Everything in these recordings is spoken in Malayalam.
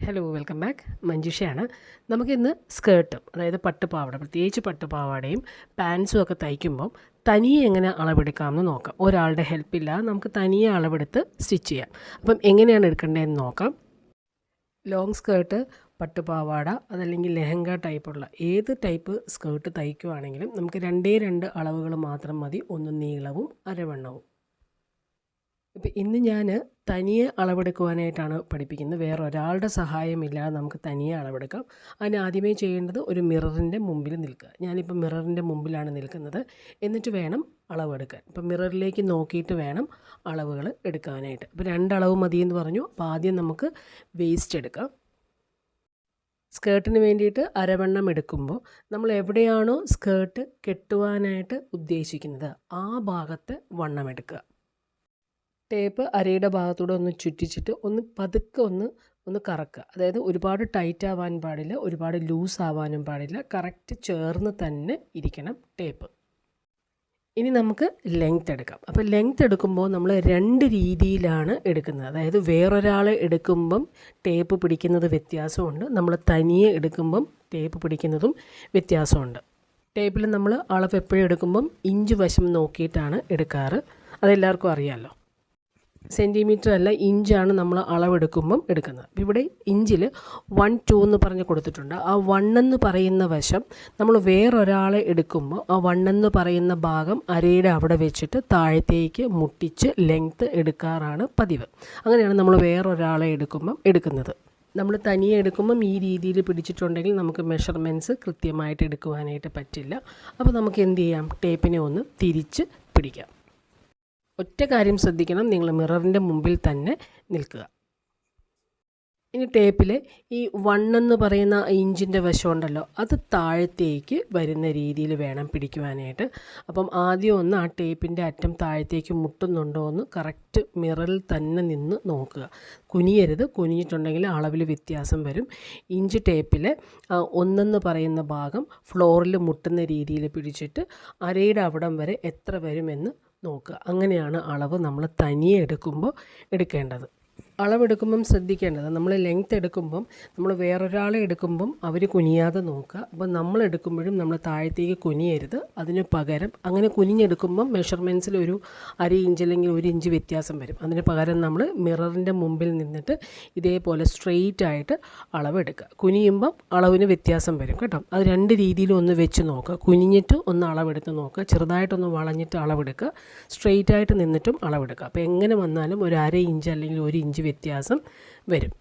Hello welcome back മഞ്ജുഷയാണ്. നമുക്കിന്ന് സ്കേർട്ടും അതായത് പട്ടുപാവാട പ്രത്യേകിച്ച് പട്ടുപാവാടയും പാൻസും ഒക്കെ തയ്ക്കുമ്പം തനിയെ എങ്ങനെ അളവെടുക്കാമെന്ന് നോക്കാം. ഒരാളുടെ ഹെൽപ്പില്ലാതെ നമുക്ക് തനിയെ അളവെടുത്ത് സ്റ്റിച്ച് ചെയ്യാം. അപ്പം എങ്ങനെയാണ് എടുക്കേണ്ടതെന്ന് നോക്കാം. ലോങ് സ്കേർട്ട് പട്ടുപാവാട അതല്ലെങ്കിൽ ലെഹങ്ക ടൈപ്പുള്ള ഏത് ടൈപ്പ് സ്കേർട്ട് തയ്ക്കുവാണെങ്കിലും നമുക്ക് രണ്ടേ രണ്ട് അളവുകൾ മാത്രം മതി. ഒന്ന് നീളവും അരവണ്ണവും. ഇപ്പം ഇന്ന് ഞാൻ തനിയെ അളവെടുക്കുവാനായിട്ടാണ് പഠിപ്പിക്കുന്നത്. വേറെ ഒരാളുടെ സഹായമില്ലാതെ നമുക്ക് തനിയെ അളവെടുക്കാം. അതിന് ആദ്യമേ ചെയ്യേണ്ടത് ഒരു മിററിന്റെ മുമ്പിൽ നിൽക്കുക. ഞാനിപ്പോൾ മിററിന്റെ മുമ്പിലാണ് നിൽക്കുന്നത്. എന്നിട്ട് വേണം അളവെടുക്കാൻ. ഇപ്പം മിററിലേക്ക് നോക്കിയിട്ട് വേണം അളവുകൾ എടുക്കാനായിട്ട്. അപ്പോൾ രണ്ടളവ് മതി എന്ന് പറഞ്ഞു. അപ്പോൾ ആദ്യം നമുക്ക് വേസ്റ്റ് എടുക്കാം. സ്കേർട്ടിന് വേണ്ടിയിട്ട് അരവണ്ണം എടുക്കുമ്പോൾ നമ്മൾ എവിടെയാണോ സ്കേർട്ട് കെട്ടുവാനായിട്ട് ഉദ്ദേശിക്കുന്നത് ആ ഭാഗത്തെ വണ്ണം എടുക്കുക. ടേപ്പ് അരയുടെ ഭാഗത്തൂടെ ഒന്ന് ചുറ്റിച്ചിട്ട് ഒന്ന് പതുക്കെ ഒന്ന് ഒന്ന് കറക്കുക. അതായത് ഒരുപാട് ടൈറ്റ് ആവാൻ പാടില്ല ഒരുപാട് ലൂസ് ആവാനും പാടില്ല. കറക്റ്റ് ചേർന്ന് തന്നെ ഇരിക്കണം ടേപ്പ്. ഇനി നമുക്ക് ലെങ്ത് എടുക്കാം. അപ്പോൾ ലെങ്ത് എടുക്കുമ്പോൾ നമ്മൾ രണ്ട് രീതിയിലാണ് എടുക്കുന്നത്. അതായത് വേറൊരാൾ എടുക്കുമ്പം ടേപ്പ് പിടിക്കുന്നത് വ്യത്യാസമുണ്ട്. നമ്മൾ തനിയെ എടുക്കുമ്പം ടേപ്പ് പിടിക്കുന്നതും വ്യത്യാസമുണ്ട്. ടേപ്പിൽ നമ്മൾ അളവ് എപ്പോഴും എടുക്കുമ്പം ഇഞ്ച് വശം നോക്കിയിട്ടാണ് എടുക്കാറ്. അതെല്ലാവർക്കും അറിയാമല്ലോ സെന്റിമീറ്റർ അല്ല ഇഞ്ചാണ് നമ്മൾ അളവെടുക്കുമ്പം എടുക്കുന്നത്. അപ്പോൾ ഇവിടെ ഇഞ്ചിൽ വൺ ടു എന്ന് പറഞ്ഞ് കൊടുത്തിട്ടുണ്ട്. ആ വൺ എന്ന് പറയുന്ന വശം നമ്മൾ വേറൊരാളെ എടുക്കുമ്പോൾ ആ വൺ എന്ന് പറയുന്ന ഭാഗം അരയുടെ അവിടെ വെച്ചിട്ട് താഴത്തേക്ക് മുട്ടിച്ച് ലെങ്ത്ത് എടുക്കാറാണ് പതിവ്. അങ്ങനെയാണ് നമ്മൾ വേറൊരാളെ എടുക്കുമ്പം എടുക്കുന്നത്. നമ്മൾ തനിയെ എടുക്കുമ്പം ഈ രീതിയിൽ പിടിച്ചിട്ടുണ്ടെങ്കിൽ നമുക്ക് മെഷർമെന്റ്സ് കൃത്യമായിട്ട് എടുക്കുവാനായിട്ട് പറ്റില്ല. അപ്പോൾ നമുക്ക് എന്ത് ചെയ്യാം? ടേപ്പിനെ ഒന്ന് തിരിച്ച് പിടിക്കാം. ഒറ്റ കാര്യം ശ്രദ്ധിക്കണം. നിങ്ങൾ മിററിന്റെ മുമ്പിൽ തന്നെ നിൽക്കുക. ഇനി ടേപ്പിൽ ഈ വൺ എന്ന് പറയുന്ന ഇഞ്ചിന്റെ വശമുണ്ടല്ലോ അത് താഴത്തേക്ക് വരുന്ന രീതിയിൽ വേണം പിടിക്കുവാനായിട്ട്. അപ്പം ആദ്യം ഒന്ന് ആ ടേപ്പിന്റെ അറ്റം താഴത്തേക്ക് മുട്ടുന്നുണ്ടോ എന്ന് കറക്റ്റ് മിററിൽ തന്നെ നിന്ന് നോക്കുക. കുനിയരുത് കുനിഞ്ഞിട്ടുണ്ടെങ്കിൽ അളവിൽ വ്യത്യാസം വരും. ഇഞ്ച് ടേപ്പിൽ ഒന്നെന്ന് പറയുന്ന ഭാഗം ഫ്ലോറിൽ മുട്ടുന്ന രീതിയിൽ പിടിച്ചിട്ട് അരയുടെ അവിടം വരെ എത്ര വരുമെന്ന് നോക്കുക. അങ്ങനെയാണ് അളവ് നമ്മൾ തനിയെ എടുക്കുമ്പോൾ എടുക്കേണ്ടത്. അളവെടുക്കുമ്പം ശ്രദ്ധിക്കേണ്ടത് നമ്മൾ ലെങ്ത് എടുക്കുമ്പം നമ്മൾ വേറൊരാളെ എടുക്കുമ്പം അവർ കുനിയാതെ നോക്കുക. അപ്പോൾ നമ്മൾ എടുക്കുമ്പോഴും നമ്മൾ താഴത്തേക്ക് കുനിയരുത്. അതിന് പകരം അങ്ങനെ കുനിഞ്ഞെടുക്കുമ്പം മെഷർമെന്റ്സിൽ ഒരു അര ഇഞ്ച് അല്ലെങ്കിൽ ഒരു ഇഞ്ച് വ്യത്യാസം വരും. അതിന് പകരം നമ്മൾ മിററിന്റെ മുമ്പിൽ നിന്നിട്ട് ഇതേപോലെ സ്ട്രെയിറ്റ് ആയിട്ട് അളവെടുക്കുക. കുനിയുമ്പം അളവിന് വ്യത്യാസം വരും കേട്ടോ. അത് രണ്ട് രീതിയിലും ഒന്ന് വെച്ച് നോക്കുക. കുനിഞ്ഞിട്ട് ഒന്ന് അളവെടുത്ത് നോക്കുക. ചെറുതായിട്ടൊന്ന് വളഞ്ഞിട്ട് അളവെടുക്കുക. സ്ട്രെയിറ്റ് ആയിട്ട് നിന്നിട്ടും അളവെടുക്കുക. അപ്പോൾ എങ്ങനെ വന്നാലും ഒരു അര ഇഞ്ച് അല്ലെങ്കിൽ ഒരു ഇഞ്ച് വ്യത്യാസം വരും.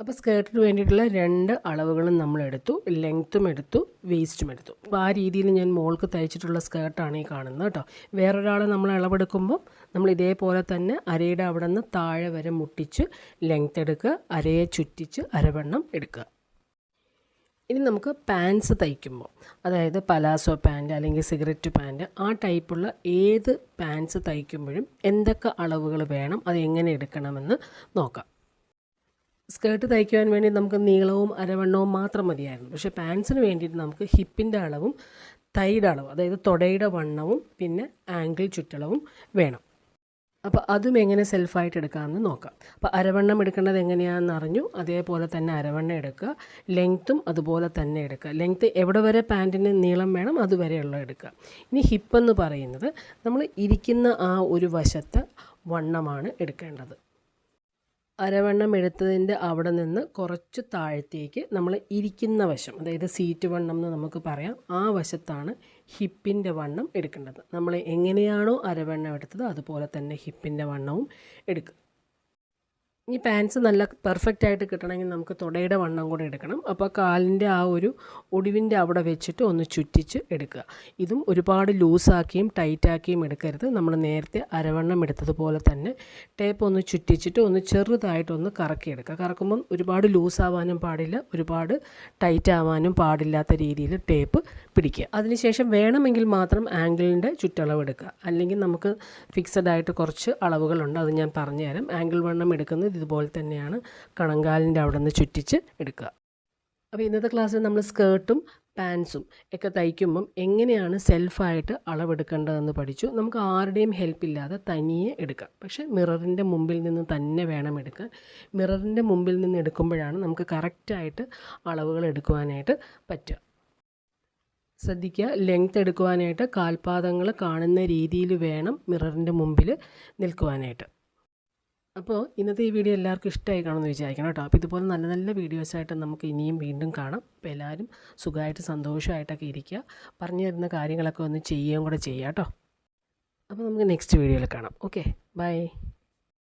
അപ്പോൾ സ്കേർട്ടിന് വേണ്ടിയിട്ടുള്ള രണ്ട് അളവുകളും നമ്മൾ എടുത്തു ലെങ്ത്തും എടുത്തു വേസ്റ്റും എടുത്തു. അപ്പോൾ ആ രീതിയിൽ ഞാൻ മോൾക്ക് തയ്ച്ചിട്ടുള്ള സ്കേർട്ടാണ് ഈ കാണുന്നത് കേട്ടോ. വേറൊരാൾ നമ്മൾ അളവെടുക്കുമ്പോൾ നമ്മൾ ഇതേപോലെ തന്നെ അരയുടെ അവിടെ നിന്ന് താഴെ വരെ മുട്ടിച്ച് ലെങ്ത്ത് എടുക്കുക അരയെ ചുറ്റിച്ച് അരവണ്ണം എടുക്കുക. ഇനി നമുക്ക് പാൻസ് തയ്ക്കുമ്പോൾ. അതായത് പലാസോ പാന്റ് അല്ലെങ്കിൽ സിഗരറ്റ് പാന്റ് ആ ടൈപ്പുള്ള ഏത് പാൻസ് തയ്ക്കുമ്പോഴും എന്തൊക്കെ അളവുകൾ വേണം അത് എങ്ങനെ എടുക്കണമെന്ന് നോക്കാം. സ്കേർട്ട് തയ്ക്കുവാൻ വേണ്ടി നമുക്ക് നീളവും അരവണ്ണവും മാത്രം മതിയായിരുന്നു. പക്ഷേ പാൻസിന് വേണ്ടിയിട്ട് നമുക്ക് ഹിപ്പിന്റെ അളവും തൈയുടെ അളവും അതായത് തുടയുടെ വണ്ണവും പിന്നെ ആംഗിൾ ചുറ്റളവും വേണം. അപ്പോൾ അതും എങ്ങനെ സെൽഫായിട്ട് എടുക്കാമെന്ന് നോക്കാം. അപ്പോൾ അരവണ്ണം എടുക്കേണ്ടത് എങ്ങനെയാണെന്ന് അറിഞ്ഞു. അതേപോലെ തന്നെ അരവണ്ണം എടുക്കുക. ലെങ്ത്തും അതുപോലെ തന്നെ എടുക്കുക. ലെങ്ത്ത് എവിടെ വരെ പാന്റിന് നീളം വേണം അതുവരെയുള്ള എടുക്കുക. ഇനി ഹിപ്പെന്ന് പറയുന്നത് നമ്മൾ ഇരിക്കുന്ന ആ ഒരു വശത്ത് വണ്ണമാണ് എടുക്കേണ്ടത്. അരവണ്ണം എടുത്തതിന്റെ അവിടെ നിന്ന് കുറച്ച് താഴത്തേക്ക് നമ്മൾ ഇരിക്കുന്ന വശം അതായത് സീറ്റ് വണ്ണം എന്ന് നമുക്ക് പറയാം ആ വശത്താണ് ഹിപ്പിന്റെ വണ്ണം എടുക്കേണ്ടത്. നമ്മൾ എങ്ങനെയാണോ അരവണ്ണം എടുത്തത് അതുപോലെ തന്നെ ഹിപ്പിന്റെ വണ്ണവും എടുക്കുക. ഈ പാൻസ് നല്ല പെർഫെക്റ്റ് ആയിട്ട് കിട്ടണമെങ്കിൽ നമുക്ക് തുടയുടെ വണ്ണം കൂടെ എടുക്കണം. അപ്പോൾ കാലിന്റെ ആ ഒരു ഒടിവിന്റെ അവിടെ വെച്ചിട്ട് ഒന്ന് ചുറ്റിച്ച് എടുക്കുക. ഇതും ഒരുപാട് ലൂസാക്കിയും ടൈറ്റാക്കിയും എടുക്കരുത്. നമ്മൾ നേരത്തെ അരവണ്ണം എടുത്തതുപോലെ തന്നെ ടേപ്പ് ഒന്ന് ചുറ്റിച്ചിട്ട് ഒന്ന് ചെറുതായിട്ടൊന്ന് കറക്കിയെടുക്കുക കറക്കുമ്പം ഒരുപാട് ലൂസാവാനും പാടില്ല ഒരുപാട് ടൈറ്റ് ആവാനും പാടില്ലാത്ത രീതിയിൽ ടേപ്പ് പിടിക്കുക. അതിനുശേഷം വേണമെങ്കിൽ മാത്രം ആംഗിളിന്റെ ചുറ്റളവ് എടുക്കുക. അല്ലെങ്കിൽ നമുക്ക് ഫിക്സഡ് ആയിട്ട് കുറച്ച് അളവുകളുണ്ട് അത് ഞാൻ പറഞ്ഞുതരാം. ആംഗിൾ വണ്ണം എടുക്കുന്നത് ഇതുപോലെ തന്നെയാണ് കണങ്കാലിന്റെ അവിടെ നിന്ന് ചുറ്റിച്ച് എടുക്കുക. അപ്പോൾ ഇന്നത്തെ ക്ലാസ്സിൽ നമ്മൾ സ്കേർട്ടും പാൻസും ഒക്കെ തയ്ക്കുമ്പം എങ്ങനെയാണ് സെൽഫായിട്ട് അളവെടുക്കേണ്ടതെന്ന് പഠിച്ചു. നമുക്ക് ആരുടെയും ഹെൽപ്പ് ഇല്ലാതെ തനിയെ എടുക്കാം. പക്ഷേ മിററിന്റെ മുമ്പിൽ നിന്ന് തന്നെ വേണം എടുക്കാൻ. മിററിന്റെ മുമ്പിൽ നിന്ന് എടുക്കുമ്പോഴാണ് നമുക്ക് കറക്റ്റായിട്ട് അളവുകൾ എടുക്കുവാനായിട്ട് പറ്റുക. ശ്രദ്ധിക്കുക ലെങ്ത് എടുക്കുവാനായിട്ട് കാൽപാദങ്ങൾ കാണുന്ന രീതിയിൽ വേണം മിററിന്റെ മുമ്പിൽ നിൽക്കുവാനായിട്ട്. അപ്പോൾ ഇന്നത്തെ ഈ വീഡിയോ എല്ലാവർക്കും ഇഷ്ടമായി കാണുമെന്ന് വിചാരിക്കണം കേട്ടോ. അപ്പോൾ ഇതുപോലെ നല്ല നല്ല വീഡിയോസായിട്ട് നമുക്ക് ഇനിയും വീണ്ടും കാണാം. അപ്പോൾ എല്ലാവരും സുഖമായിട്ട് സന്തോഷമായിട്ടൊക്കെ ഇരിക്കുക. പറഞ്ഞു തരുന്ന കാര്യങ്ങളൊക്കെ ഒന്ന് ചെയ്യുകയും കൂടെ ചെയ്യുക കേട്ടോ. അപ്പോൾ നമുക്ക് നെക്സ്റ്റ് വീഡിയോയിൽ കാണാം. Okay bye.